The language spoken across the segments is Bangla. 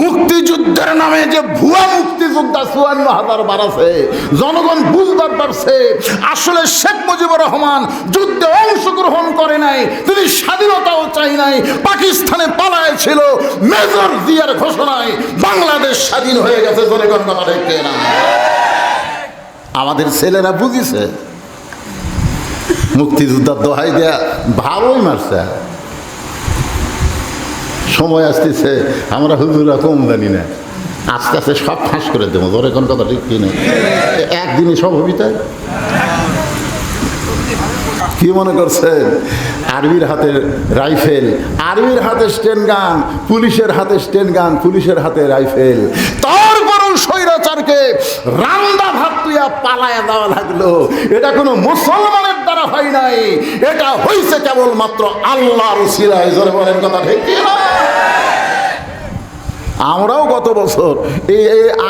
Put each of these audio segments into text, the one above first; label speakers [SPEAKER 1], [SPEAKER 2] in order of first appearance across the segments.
[SPEAKER 1] মুক্তিযুদ্ধের নামে যে ভুয়া মুক্তিযোদ্ধা চুয়ান্ন হাজার বাড়াছে, জনগণ বুঝবার পারছে, আসলে শেখ মুজিবুর রহমান যুদ্ধে অংশগ্রহণ করে নাই, তিনি স্বাধীনতাও চাই নাই, পাকিস্তানে পালায় ছিল, মেজর জিয়ার ঘোষণায় বাংলাদেশ স্বাধীন হয়ে গেছে, জনগণ কথা দেখতে না। আমাদের ছেলেরা বুঝিছে মুক্তিযোদ্ধার দোহাই দেয়া ভালোই মারছে। সময় আসতেছে, আমরা হুজুরা কম জানি না। আস্তে আস্তে সব ফাঁস করে দেবো তোর এখন কথা ঠিক কিনে একদিনে সব হবি তাই? কি মনে করছেন? আর্মির হাতে রাইফেল আর্মির হাতে স্টেন গান, পুলিশের হাতে স্টেন গান, পুলিশের হাতে রাইফেল। তারপরও স্বৈরাচারকে রান্দা ভাত তুইয়া পালায় দেওয়া লাগল। এটা কোনো মুসলমানের দ্বারা হয় নাই। এটা হয়েছে কেবলমাত্র আল্লাহর সিরায়। জোরে বলেন কথা ঠিক? আমরাও গত বছর এই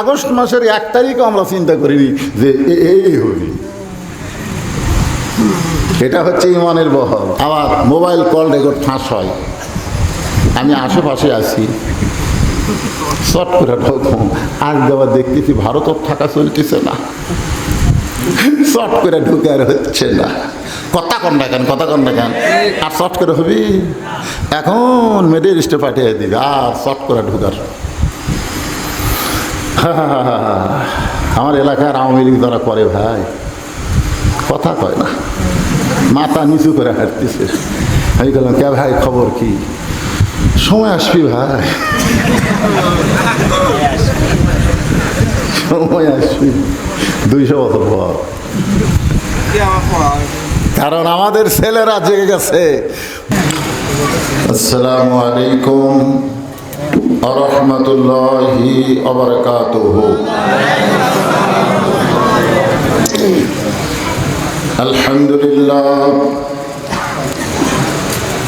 [SPEAKER 1] আগস্ট মাসের এক তারিখও আমরা চিন্তা করিনি যে এই হবি এটা হচ্ছে ইমানের বহল। আবার মোবাইল কল রেকর্ড ফাঁস হয়। আমি আশেপাশে আছি। শর্ট করে আজ আবার দেখতেছি ভারতত থাকা চলতেছে না। শর্ট করে ঢুকে আর হচ্ছে না। কথা কন না কেন, কথা কন না কেন? আর শর্ট করে হবি? এখন মেডেল স্টে পাঠিয়ে দিবি, আর শর্ট করে ঢুকার। আমার এলাকার আওয়ামী লীগ যারা করে ভাই, কথা কয় না। মাথা নিচু করে হাঁটতেছে। আমি বললাম, কে ভাই, খবর কি? সময় আসবি ভাই। সময় আসবি। দুইশো বছর পর। কারণ আমাদের ছেলেরা জেগে গেছে। আসসালামু আলাইকুম আরহামতুল্লাহি অবরকাতুহু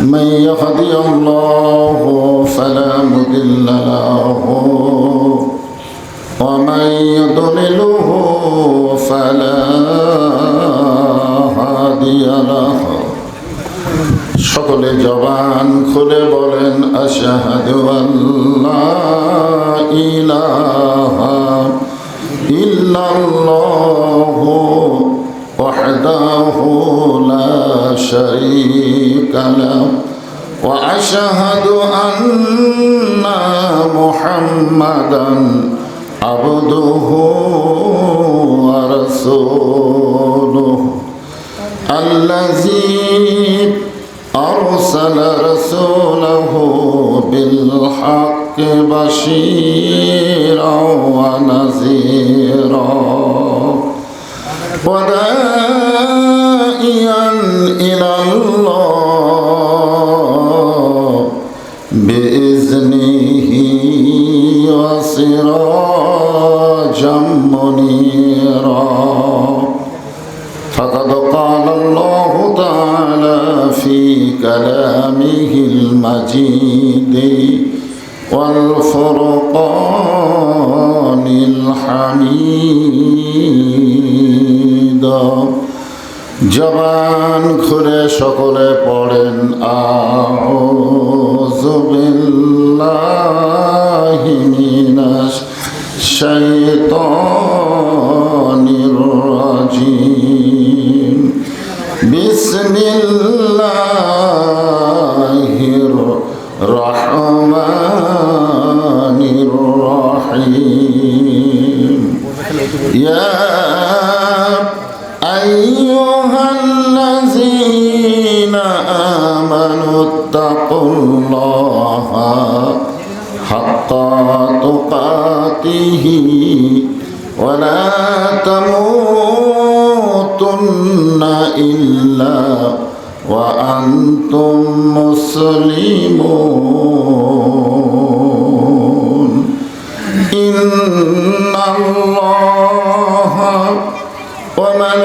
[SPEAKER 1] من يهدي الله فلا مضل له ومن يضلله فلا هادي له সকলে জবান খুলে বলেন আশাহাদু আল্লাহ ইলাহা ইল্লাল্লাহু وحده لا له وأشهد أن محمدا عبده ورسوله. الذي أرسل رسوله بالحق بشيرا ونذيرا. وداعيا وسراجا منيرا فقد قال الله تعالى في كلامه المجيد والفرقان الحميد জবান খুলে সকলে পড়েন আউযু Shang تقاته ولا تموتن إلا وأنتم مسلمون إن الله وملائكته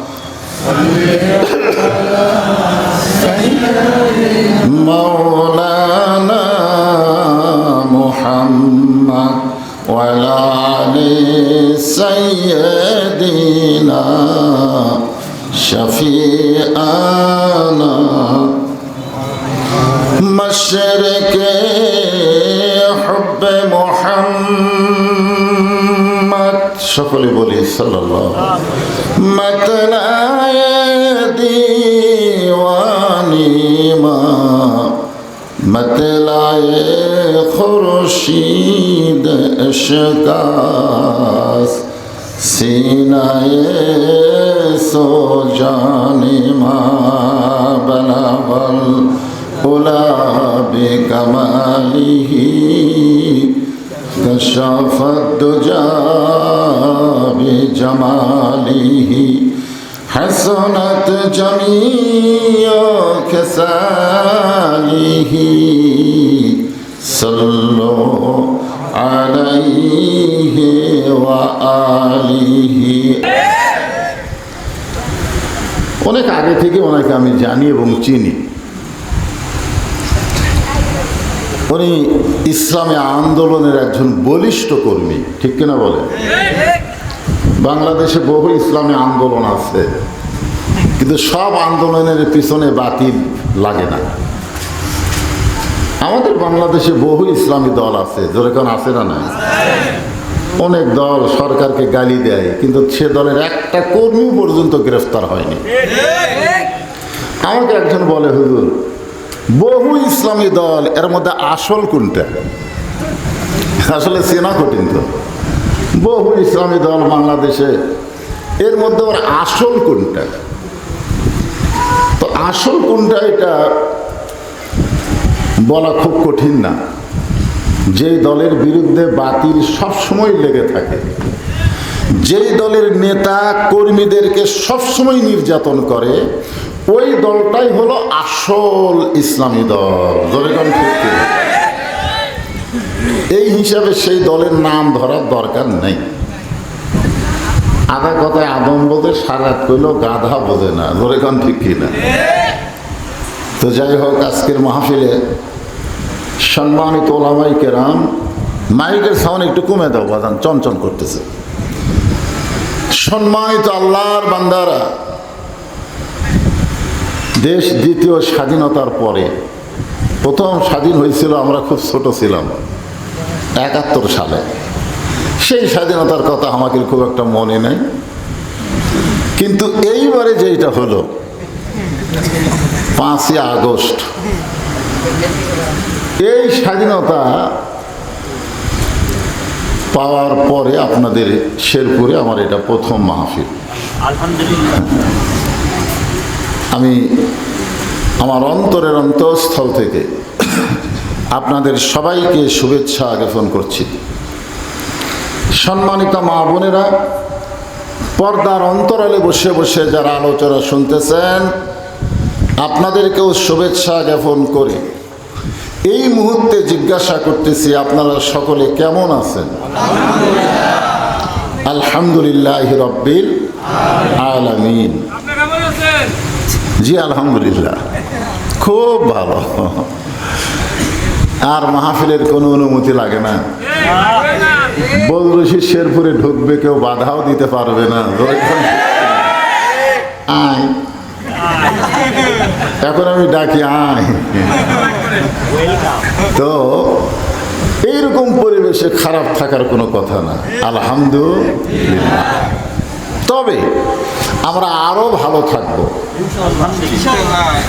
[SPEAKER 1] مولانا محمد وعلى آل سيدنا شفيعنا مشرق حب محمد সকলে বলি সাল্লাল্লাহ মতলায় দিওয়ানি মা মতলায় খুরশিদ এশকাস সিনায় সো জানে মা বলাবল উলা বিকমালিহি كشف الدجى بجماله حسنت جميع كساله صلوا عليه وآله অনেক আগে থেকে ওনাকে আমি জানি এবং চিনি উনি ইসলামী আন্দোলনের একজন বলিষ্ঠ কর্মী, ঠিক কিনা বলে? বাংলাদেশে বহু ইসলামী আন্দোলন আছে, কিন্তু সব আন্দোলনের পিছনে বাতিল লাগে না। আমাদের বাংলাদেশে বহু ইসলামী দল আছে যেরকম আছে না না অনেক দল সরকারকে গালি দেয়, কিন্তু সে দলের একটা কর্মী পর্যন্ত গ্রেফতার হয়নি। আমাকে একজন বলে, হুজুর বহু ইসলামী দল, এর মধ্যে আসল কোনটা? আসলে চেনা কঠিন তো। বহু ইসলামী দল বাংলাদেশে, এর মধ্যে ওর আসল কোনটা? তো আসল কোনটা এটা বলা খুব কঠিন না। যেই দলের বিরুদ্ধে বাতিল সবসময় লেগে থাকে। যেই দলের নেতা কর্মীদেরকে সবসময় নির্যাতন করে ওই দলটাই হলো আসল ইসলামী দল। জনগণ ঠিক এই হিসাবে সেই দলের নাম ধরার দরকার নেই। আধা কথায় আদম বোধে সারাত কইল গাধা বোঝে না। জোরেখন ঠিক কিনা তো যাই হোক, আজকের মাহফিলে সম্মানিত ওলামাই কেরাম, মাইকের সাউন্ড একটু কমে দাও বাদান চঞ্চল করতেছে। সম্মানিত আল্লাহর বান্দারা দেশ দ্বিতীয় স্বাধীনতার পরে, প্রথম স্বাধীন হয়েছিল আমরা খুব ছোট ছিলাম, একাত্তর সালে। সেই স্বাধীনতার কথা আমাকে খুব একটা মনে নেই। কিন্তু এইবারে যেটা হলো, পাঁচই আগস্ট, এই স্বাধীনতা পাওয়ার পরে আপনাদের শেরপুরে আমার এটা প্রথম মাহফিল।
[SPEAKER 2] আলহামদুলিল্লাহ।
[SPEAKER 1] আমি আমার অন্তরের অন্তঃস্থল থেকে আপনাদের সবাইকে শুভেচ্ছা জ্ঞাপন করছি। সম্মানিত মা বোনেরা, পর্দার অন্তরালে বসে বসে যারা আলোচনা শুনতেছেন, আপনাদেরকেও শুভেচ্ছা জ্ঞাপন করে। এই মুহূর্তে জিজ্ঞাসা করতেছি, আপনারা সকলে কেমন আছেন? আলহামদুলিল্লাহ রব্বিল আলামিন। জি, আলহামদুলিল্লাহ। খুব ভালো। আর মাহফিলের কোনো অনুমতি লাগে না। বদরশি শেরপুরে ঢুকবে, কেউ বাধাও দিতে পারবে না। এখন আমি ডাকি, আয়। তো এইরকম পরিবেশে খারাপ থাকার কোনো কথা না। আলহামদুলিল্লাহ। তবে আমরা আরও ভালো থাকব।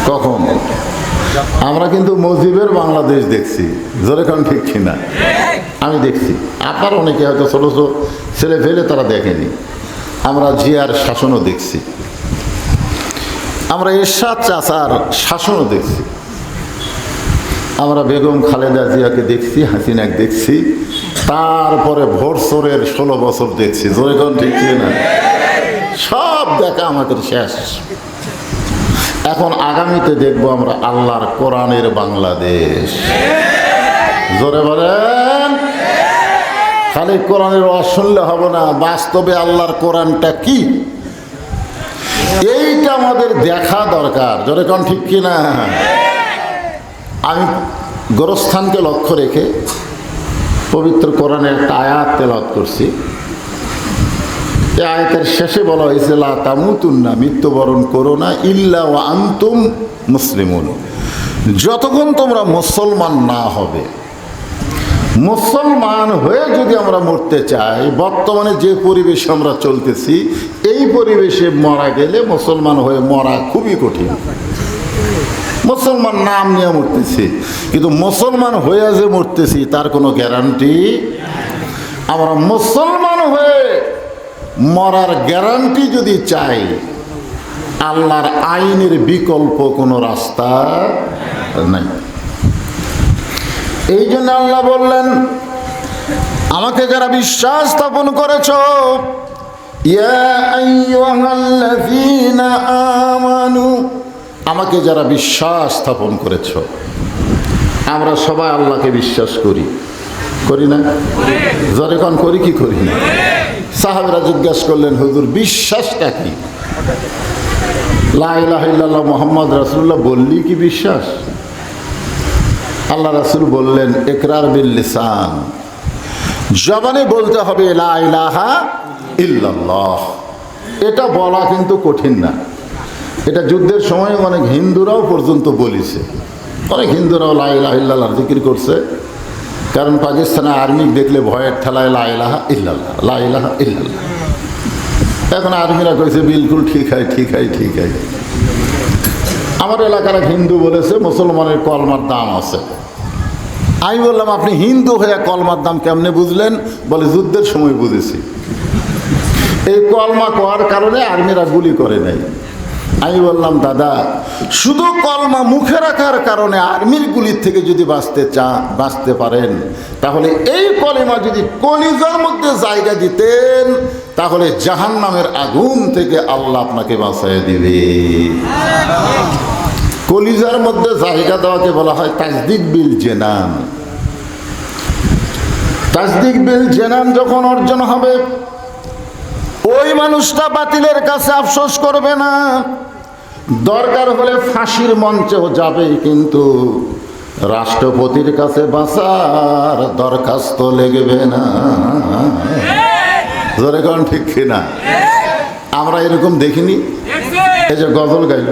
[SPEAKER 1] কখন? আমরা কিন্তু মসজিদের বাংলাদেশ দেখছি। জোরে কারণ ঠিক কিনা? আমি দেখছি। আপনার অনেকে হয়তো ছোটো ছোটো ছেলে ফেলে তারা দেখেনি। আমরা জিয়ার শাসনও দেখছি। আমরা এরশাদ চাচার শাসনও দেখছি। আমরা বেগম খালেদা জিয়াকে দেখছি, হাসিনাক দেখছি। তারপরে ভোরসরের ষোলো বছর দেখছি। জোরে কোন ঠিক না সব দেখা আমাদের শেষ। এখন আগামীতে দেখব আমরা আল্লাহর কোরআনের বাংলাদেশ। জোরে বলেন। খালি কোরআনের ওয়াজ শুনলে হবে না, বাস্তবে আল্লাহর কোরআনটা কি? এইটা আমাদের দেখা দরকার। জোরে কোন ঠিক কি না আমি গোরস্থানকে লক্ষ্য রেখে পবিত্র কোরআনের একটা আয়াত তেলাওয়াত করছি। এই আয়াতের শেষে বলা হয়েছে, লা তামুতুন্না, মৃত্যুবরণ করো না, ইল্লা ও আন্তুম মুসলিমুন। যতক্ষণ তোমরা মুসলমান না হবে, মুসলমান হয়ে যদি আমরা মরতে চাই, বর্তমানে যে পরিবেশে আমরা চলতেছি, এই পরিবেশে মরা গেলে মুসলমান হয়ে মরা খুবই কঠিন। মুসলমান নাম নিয়ে মরতেছি, কিন্তু মুসলমান হয়ে যে মরতেছি, তার কোনো গ্যারান্টি? আমরা মুসলমান হয়ে মরার গ্যারান্টি যদি চাই আল্লাহর আইনের বিকল্প কোনো রাস্তা নাই। এই জন্য আল্লাহ বললেন আমাকে যারা বিশ্বাস স্থাপন করেছ ইয়া আমানু আমাকে যারা বিশ্বাস স্থাপন করেছ আমরা সবাই আল্লাহকে বিশ্বাস করি। করি না? যখন করি কি করি না? সাহাবরা জিজ্ঞাসা করলেন, হুজুর, বিশ্বাসটা কি? লাহ মোহাম্মদ রাসুল্লাহ বললি কি বিশ্বাস? আল্লাহ রাসুল বললেন একরার বিল লিসান। জবানে বলতে হবে, লা ইলাহা ইল্লাল্লাহ। এটা বলা কিন্তু কঠিন না। এটা যুদ্ধের সময় অনেক হিন্দুরাও পর্যন্ত বলিছে। অনেক হিন্দুরাও লাইলাহ ইল্লাল্লাহ জিকির করছে। কারণ পাকিস্তানে আর্মি দেখলে ভয়ের ঠেলায় লাইলাহা ইল্লাল্লাহ লাইলাহা ইল্লাল্লাহ। এখন আর্মিরা কইছে, বিলকুল ঠিক হয় ঠিক হয় ঠিক হয়। আমার এলাকার এক হিন্দু বলেছে, মুসলমানের কলমার দাম আছে। আমি বললাম, আপনি হিন্দু হয়ে কলমার দাম কেমনে বুঝলেন? বলে, যুদ্ধের সময় বুঝেছি। এই কলমা করার কারণে আর্মিরা গুলি করে নাই। আমি বললাম, দাদা, শুধু কলমা মুখে রাখার কারণে আর্মির গুলির থেকে যদি বাঁচতে চা, বাঁচতে পারেন, তাহলে এই কলেমা যদি কলিজার মধ্যে জায়গা দিতেন, তাহলে জাহান নামের আগুন থেকে আল্লাহ আপনাকে বাঁচাই দিবে। কলিজার মধ্যে জায়গা দেওয়াকে বলা হয় তাজদিক বিল জেনান। তাজদিক বিল জেনান যখন অর্জন হবে, ওই মানুষটা বাতিলের কাছে আফসোস করবে না। দরকার হলে ফাঁসির মঞ্চেও যাবে কিন্তু রাষ্ট্রপতির কাছে বাঁচার দরখাস্ত লেগবে না। জোরে কোন, ঠিক কিনা আমরা এরকম দেখিনি। এই যে গজল গাইল।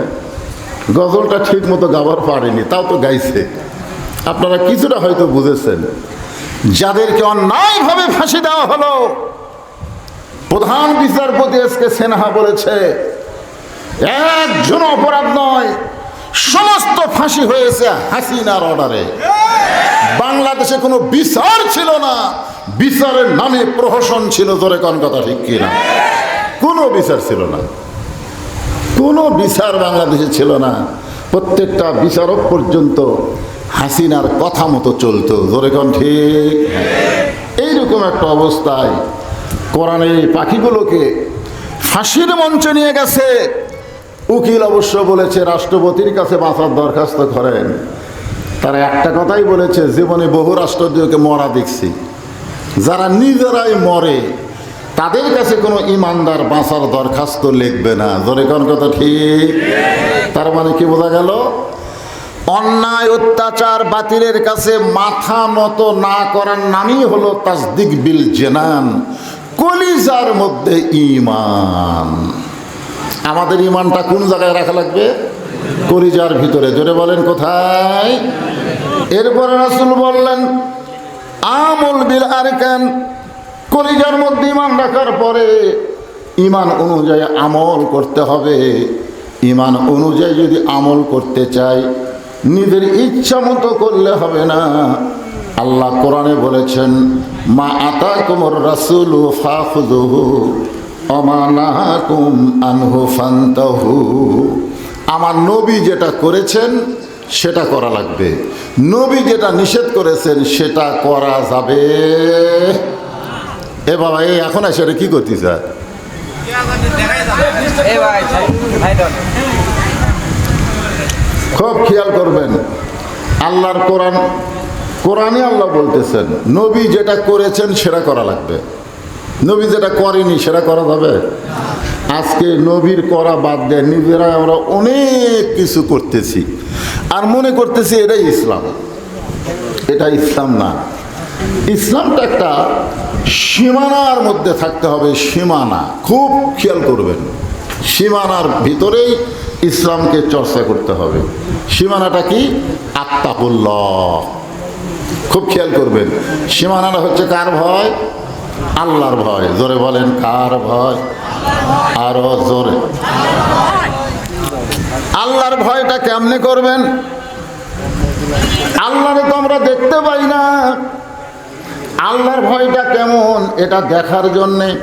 [SPEAKER 1] গজলটা ঠিক মতো গাবার পারেনি, তাও তো গাইছে। আপনারা কিছুটা হয়তো বুঝেছেন। যাদেরকে অন্যায়ভাবে ফাঁসি দেওয়া হলো, প্রধান বিচারপতি এস কে সিনহা বলেছে একজন অপরাধ নয়। সমস্ত ফাঁসি হয়েছে হাসিনার অর্ডারে। বাংলাদেশে কোনো বিচার ছিল না। বিচারের নামে প্রহসন ছিল, জোরে কোন কথা ঠিক কিনা? কোনো বিচার ছিল না। কোনো বিচার বাংলাদেশে ছিল না। প্রত্যেকটা বিচারক পর্যন্ত হাসিনার কথা মতো চলতো, জোরে কোন ঠিক? এইরকম একটা অবস্থায় কোরআন পাখিগুলোকে ফাঁসির মঞ্চে নিয়ে গেছে। উকিল অবশ্য বলেছে, রাষ্ট্রপতির কাছে বাঁচার দরখাস্ত করেন। তারা একটা কথাই বলেছে, জীবনে বহু রাষ্ট্রপতিকে মরা দেখছি। যারা নিজেরাই মরে, তাদের কাছে কোনো ইমানদার বাঁচার দরখাস্ত লিখবে না। জোরে কোন কথা ঠিক? তার মানে কি বোঝা গেল? অন্যায়, অত্যাচার বাতিলের কাছে মাথা মতো না করার নামই হলো তাসদিক বিল জেনান, কলিজার মধ্যে ইমান। আমাদের ইমানটা কোন জায়গায় রাখা লাগবে? কলিজার ভিতরে। জোরে বলেন কোথায়? এরপরে রাসুল বললেন, আমল বিল আরকান। কলিজার মধ্যে ইমান রাখার পরে ইমান অনুযায়ী আমল করতে হবে। ইমান অনুযায়ী যদি আমল করতে চাই, নিজের ইচ্ছা মতো করলে হবে না। আল্লাহ কোরআনে বলেছেন, মা আতা কুমর রাসুল ফাহুদহু অমানাকুম আনহু ফান্তাহু। আমার নবী যেটা করেছেন সেটা করা লাগবে। নবী যেটা নিষেধ করেছেন সেটা করা যাবে। এ বাবা এই এখন এটা কি করতে
[SPEAKER 3] ডন
[SPEAKER 1] খুব খেয়াল করবেন আল্লাহর কোরআন কোরআনে আল্লাহ বলতেছেন নবী যেটা করেছেন সেটা করা লাগবে। নবী যেটা করেনি, সেটা করা যাবে? আজকে নবীর করা বাদ দেয় নিজেরা আমরা অনেক কিছু করতেছি। আর মনে করতেছি এটাই ইসলাম। এটা ইসলাম না। ইসলামটা একটা সীমানার মধ্যে থাকতে হবে, সীমানা। খুব খেয়াল করবেন। সীমানার ভিতরেই ইসলামকে চর্চা করতে হবে। সীমানাটা কি? আত্মাকুল্লাহ খুব খেয়াল করবেন। সীমানাটা হচ্ছে কার ভয়? আল্লাহর ভয়। জোরে বলেন, কার ভয়? আরও জোরে। আল্লাহর ভয়টা কেমনে করবেন? আল্লাহরে তো আমরা দেখতে পাই না। আল্লাহর ভয়টা কেমন? এটা দেখার জন্যে।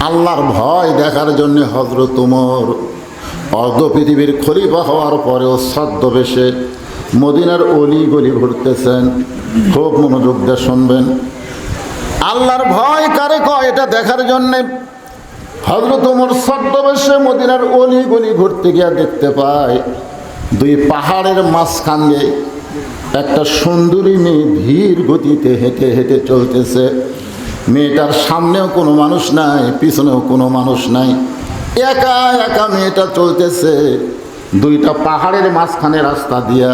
[SPEAKER 1] আল্লাহর ভয় দেখার জন্যে হজরত উমর। অর্ধ পৃথিবীর খলিফা হওয়ার পরেও ছদ্মবেশে মদিনার অলি গলি ঘুরতেছেন। খুব মনোযোগ দিয়ে শুনবেন। আল্লাহর ভয় কারে কয়? এটা দেখার জন্যে হজরত উমর ছদ্মবেশে মদিনার অলি গলি ঘুরতে গিয়া দেখতে পায়, দুই পাহাড়ের মাঝখান একটা সুন্দরী মেয়ে ধীর গতিতে হেঁটে হেঁটে চলতেছে। মেয়েটার সামনেও কোনো মানুষ নাই, পিছনেও কোনো মানুষ নাই। একা একা মেয়েটা চলতেছে। দুইটা পাহাড়ের মাঝখানে রাস্তা দিয়া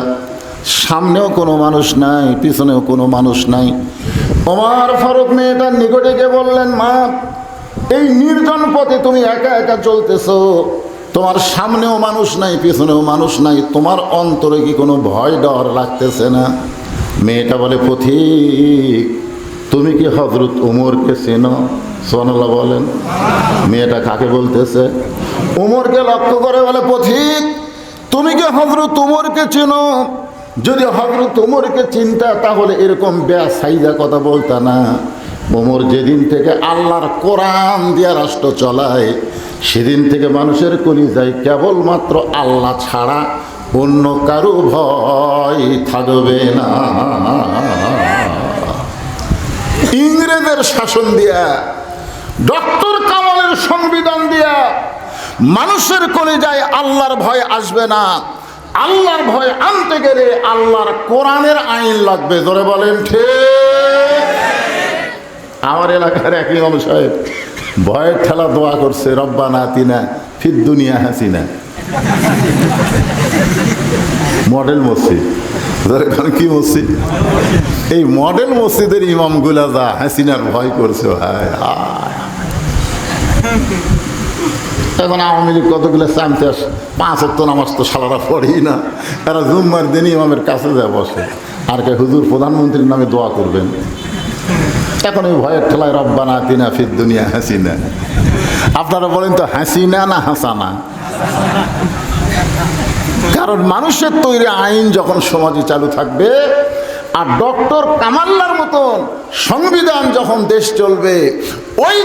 [SPEAKER 1] সামনেও কোনো মানুষ নাই, পিছনেও কোনো মানুষ নাই। ওমার ফারুক মেয়েটার নিকটে বললেন, মা, এই নির্জন পথে তুমি একা একা চলতেছো। তোমার সামনেও মানুষ নাই, পিছনেও মানুষ নাই। তোমার অন্তরে কি কোনো ভয় ডর লাগতেছে না? মেয়েটা বলে পথিক তুমি কি হজরত উমরকে চেনো? সোনাল্লাহ বলেন। মেয়েটা কাকে বলতেছে? উমরকে লক্ষ্য করে বলে পথিক তুমি কি হজরত উমরকে চেনো? যদি হজরত উমরকে চিন্তা, তাহলে এরকম ব্যাসাইজা কথা বলতা না। ওমর যেদিন থেকে আল্লাহর কোরআন দিয়া রাষ্ট্র চলায়, সেদিন থেকে মানুষের কলি যায় কেবলমাত্র আল্লাহ ছাড়া অন্য কারও ভয় থাকবে না। ইংরেজের শাসন দিয়া, ডক্টর কামালের সংবিধান দিয়া, মানুষের কোলে যায় আল্লাহর ভয় আসবে না। আল্লাহর ভয় আনতে গেলে আল্লাহর কোরআনের আইন লাগবে ধরে বলেন আমার এলাকার এক ইমাম সাহেব ভয়ের ঠেলা দোয়া করছে রব্বা নাতিনা ফির দুনিয়া হাসিনা। মডেল মসজিদ। কি মসজিদ? এই মডেল মসজিদের ইমামগুলা যা হাসিনার ভয় করছে হায় হায়। এখন আওয়ামী লীগ কতগুলো চামতে আস পাঁচ অত্ত নামাজ তো সালারা পড়েই না। এরা জুম্মার দিন ইমামের কাছে যায় বসে। আর কে হুজুর প্রধানমন্ত্রীর নামে দোয়া করবেন। এখন ওই ভয়ের ঠেলায় রব্বানা তিনা ফির দুনিয়া হাসিনা। আপনারা বলেন তো হাসিনা না হাসানা? কারণ মানুষের তৈরি আইন যখন সমাজে চালু থাকবে, আর ডক্টর কামাল্লার মতন সংবিধান যখন দেশ চলবে, ওই